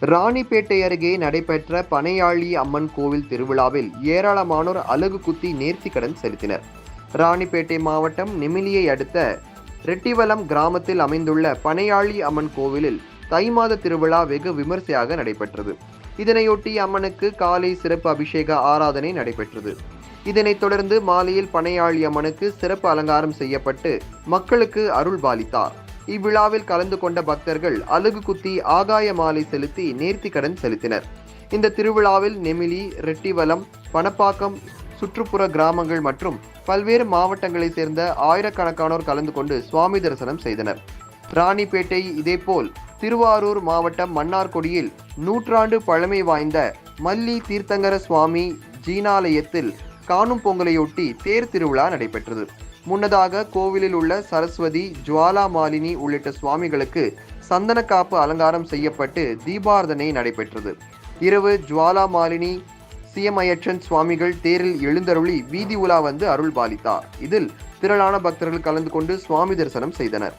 ராணிப்பேட்டை அருகே நடைபெற்ற பனையாளி அம்மன் கோவில் திருவிழாவில் ஏராளமானோர் அலகு குத்தி நேர்த்திக்கடன் செலுத்தினர். ராணிப்பேட்டை மாவட்டம் நெமிலியை அடுத்த ரெட்டிவலம் கிராமத்தில் அமைந்துள்ள பனையாளி அம்மன் கோவிலில் தை மாத திருவிழா வெகு விமர்சையாக நடைபெற்றது. இதனையொட்டி அம்மனுக்கு காலை சிறப்பு அபிஷேக ஆராதனை நடைபெற்றது. இதனைத் தொடர்ந்து மாலையில் பனையாளி அம்மனுக்கு சிறப்பு அலங்காரம் செய்யப்பட்டு மக்களுக்கு அருள் பாலித்தார் இவ்விழாவில் கலந்து கொண்ட பக்தர்கள் அலகு குத்தி ஆகாய மாலை செலுத்தி நேர்த்திக்கடன் செலுத்தினர். இந்த திருவிழாவில் நெமிலி ரெட்டிவலம் பணப்பாக்கம் சுற்றுப்புற கிராமங்கள் மற்றும் பல்வேறு மாவட்டங்களைச் சேர்ந்த ஆயிரக்கணக்கானோர் கலந்து கொண்டு சுவாமி தரிசனம் செய்தனர். ராணிப்பேட்டை இதேபோல் திருவாரூர் மாவட்டம் மன்னார்குடியில் நூற்றாண்டு பழமை வாய்ந்த மல்லி தீர்த்தங்கர சுவாமி ஜீனாலயத்தில் காணும் பொங்கலையொட்டி தேர் திருவிழா நடைபெற்றது. முன்னதாக கோவிலில் உள்ள சரஸ்வதி ஜுவாலா மாலினி உள்ளிட்ட சுவாமிகளுக்கு சந்தனக்காப்பு அலங்காரம் செய்யப்பட்டு தீபார்த்தனை நடைபெற்றது. இரவு ஜுவாலா மாலினி சிஎம்ஐயச்சன் சுவாமிகள் தேரில் எழுந்தருளி வீதி உலா வந்து அருள் பாலித்தார் இதில் திரளான பக்தர்கள் கலந்து கொண்டு சுவாமி தரிசனம் செய்தனர்.